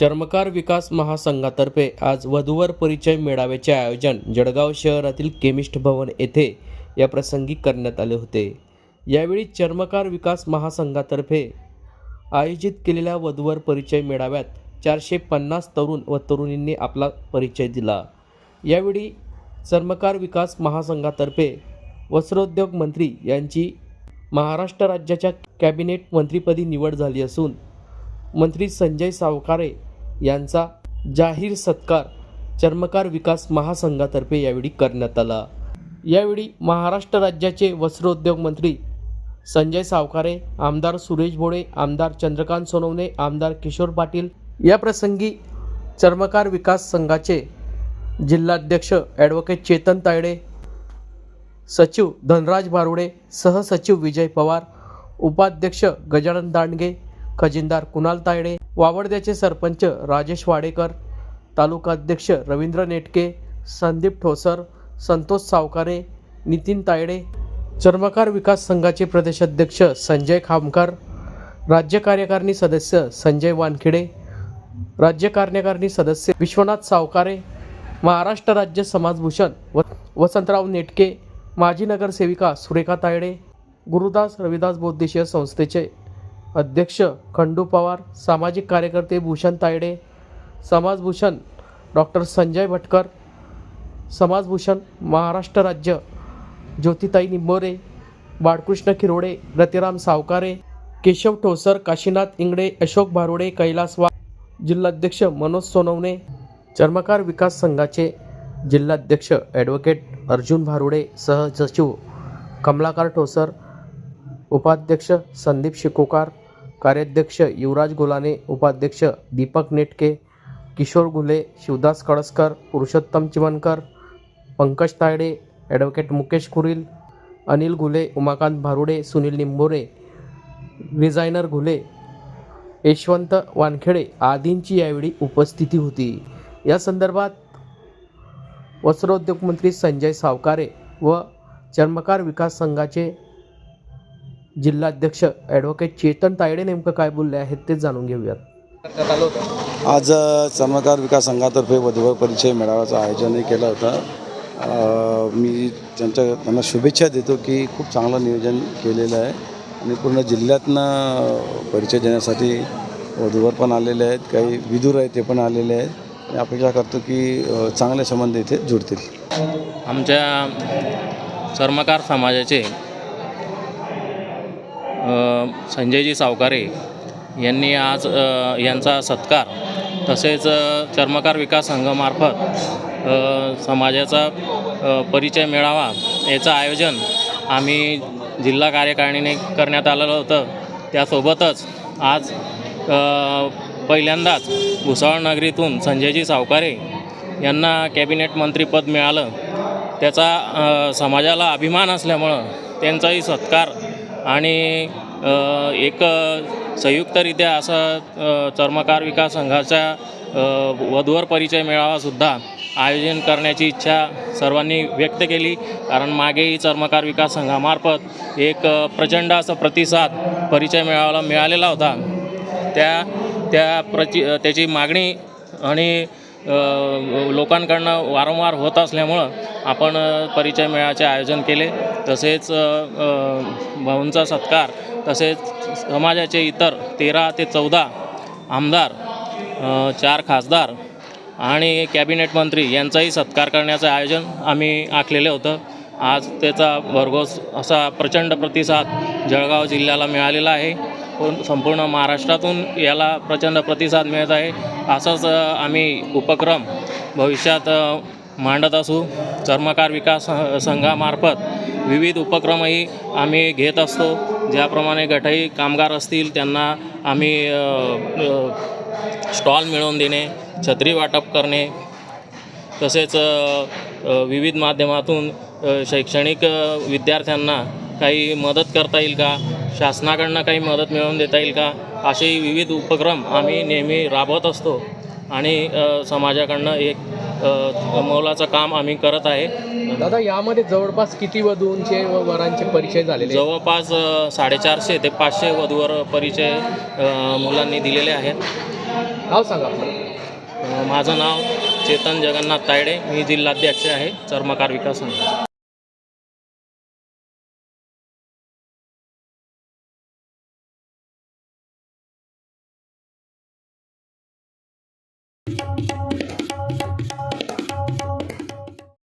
चर्मकार विकास महासंघातर्फे आज वधूवर परिचय मेळाव्याचे आयोजन जळगाव शहरातील केमिस्ट भवन येथे या प्रसंगी करण्यात आले होते. यावेळी चर्मकार विकास महासंघातर्फे आयोजित केलेल्या वधूवर परिचय मेळाव्यात चारशे पन्नास तरुण व तरुणींनी आपला परिचय दिला. यावेळी चर्मकार विकास महासंघातर्फे वस्त्रोद्योग मंत्री यांची महाराष्ट्र राज्याच्या कॅबिनेट मंत्रीपदी निवड झाली असून मंत्री संजय सावकारे यांचा जाहीर सत्कार चर्मकार विकास महासंघातर्फे यावेळी करण्यात आला. यावेळी महाराष्ट्र राज्याचे वस्त्रोद्योग मंत्री संजय सावकारे आमदार सुरेश भोळे आमदार चंद्रकांत सोनवणे आमदार किशोर पाटील या प्रसंगी चर्मकार विकास संघाचे जिल्हाध्यक्ष ॲडव्होकेट चेतन तायडे सचिव धनराज बारुडे सहसचिव विजय पवार उपाध्यक्ष गजानन दांडगे खजिनदार कुणाल तायडे वावडद्याचे सरपंच राजेश वाडेकर तालुका अध्यक्ष रवींद्र नेटके संदीप ठोसर संतोष सावकारे नितीन तायडे चर्मकार विकास संघाचे प्रदेशाध्यक्ष संजय खामकर राज्य कार्यकारिणी सदस्य संजय वानखेडे राज्य कार्यकारिणी सदस्य विश्वनाथ सावकारे महाराष्ट्र राज्य समाजभूषण व वसंतराव नेटके माजी नगरसेविका सुरेखा तायडे गुरुदास रविदास बौद्धिशीय संस्थेचे अध्यक्ष खंडू पवार सामाजिक कार्यकर्ते भूषण तायडे समाजभूषण डॉक्टर संजय भटकर समाजभूषण महाराष्ट्र राज्य ज्योतिताई निंबोरे बाळकृष्ण खिरोडे रतिराम सावकारे केशव ठोसर काशीनाथ इंगडे अशोक भारुडे कैलास वा जिल्हाध्यक्ष मनोज सोनवणे चर्मकार विकास संघाचे जिल्हाध्यक्ष ॲडव्होकेट अर्जुन भारुडे सहसचिव कमलाकर ठोसर उपाध्यक्ष संदीप शिकोकार कार्याध्यक्ष युवराज गुलाने उपाध्यक्ष दीपक नेटके किशोर घुले शिवदास कळसकर पुरुषोत्तम चिमनकर पंकज तायडे ॲडव्होकेट मुकेश कुरील अनिल घुले उमाकांत भारुडे सुनील निंबोरे डिझायनर घुले यशवंत वानखेडे आदींची यावेळी उपस्थिती होती. या संदर्भात वस्त्रोद्योग मंत्री संजय सावकारे व चर्मकार विकास संघाचे जिल्हाध्यक्ष ॲडव्होकेट चेतन तायडे नेमकं काय बोलले आहेत ते जाणून घेऊयात. आज अ, चर्मकार विकास संघातर्फे वधूवर परिचय मेळाव्याचं आयोजनही केलं होतं. मी त्यांच्या त्यांना शुभेच्छा देतो की खूप चांगलं नियोजन केलेलं आहे आणि पूर्ण जिल्ह्यातनं परिचय देण्यासाठी वधूवर पण आलेले आहेत काही विदूर आहेत ते पण आलेले आहेत. आणि अपेक्षा करतो की चांगले संबंध इथे जुळतील आमच्या चर्मकार समाजाचे संजयजी सावकारे यांनी आज यांचा सत्कार तसेच चर्मकार विकास संघामार्फत समाजाचा परिचय मिळावा याचं आयोजन आम्ही जिल्हा कार्यकारिणीने करण्यात आलेलं होतं. त्यासोबतच आज पहिल्यांदाच भुसावळ नगरीतून संजयजी सावकारे यांना कॅबिनेट मंत्रीपद मिळालं. त्याचा समाजाला अभिमान असल्यामुळं त्यांचाही सत्कार आणि एक संयुक्तरित्या असं चर्मकार विकास संघाचा वधूवर परिचय मेळावासुद्धा आयोजन करण्याची इच्छा सर्वांनी व्यक्त केली. कारण मागेही चर्मकार विकास संघामार्फत एक प्रचंड असं प्रतिसाद परिचय मेळावाला मिळालेला होता. त्या त्या प्रचि त्याची मागणी आणि लोकांकडनं वारंवार होत असल्यामुळं आपण परिचय मेळाचे आयोजन केले. तसेच भाऊंचा सत्कार तसेच समाजाचे इतर तेरा ते चौदा आमदार चार खासदार आणि कॅबिनेट मंत्री यांचाही सत्कार करण्याचं आयोजन आम्ही आखलेलं होतं. आज त्याचा भरघोस असा प्रचंड प्रतिसाद जळगाव जिल्ह्याला मिळालेला आहे. पण संपूर्ण महाराष्ट्रातून याला प्रचंड प्रतिसाद मिळत आहे. असंच आम्ही उपक्रम भविष्यात मांडत असू चर्मकार विकास संघामार्फत विविध उपक्रमही आम्ही घेत असतो. ज्याप्रमाणे गटई कामगार असतील त्यांना आम्ही स्टॉल मिळवून देणे छत्री वाटप करणे तसेच विविध माध्यमातून शैक्षणिक विद्यार्थ्यांना काही मदत करता येईल का? शासनाकडनं काही मदत मिळवून देता येईल का? असे विविध उपक्रम आम्ही नेहमी राबवत असतो. आणि समाजाकडनं एक मोलाचं काम आम्ही करत आहे. दादा यामध्ये जवळपास किती वधूंचे व वरांचे परिचय झालेले आहेत? जवळपास साडेचारशे ते पाचशे वधूवर परिचय मुलांनी दिलेले आहेत. नाव सांगा माझं नाव चेतन जगन्नाथ तायडे मी जिल्हाध्यक्ष आहे चर्मकार विकास संघ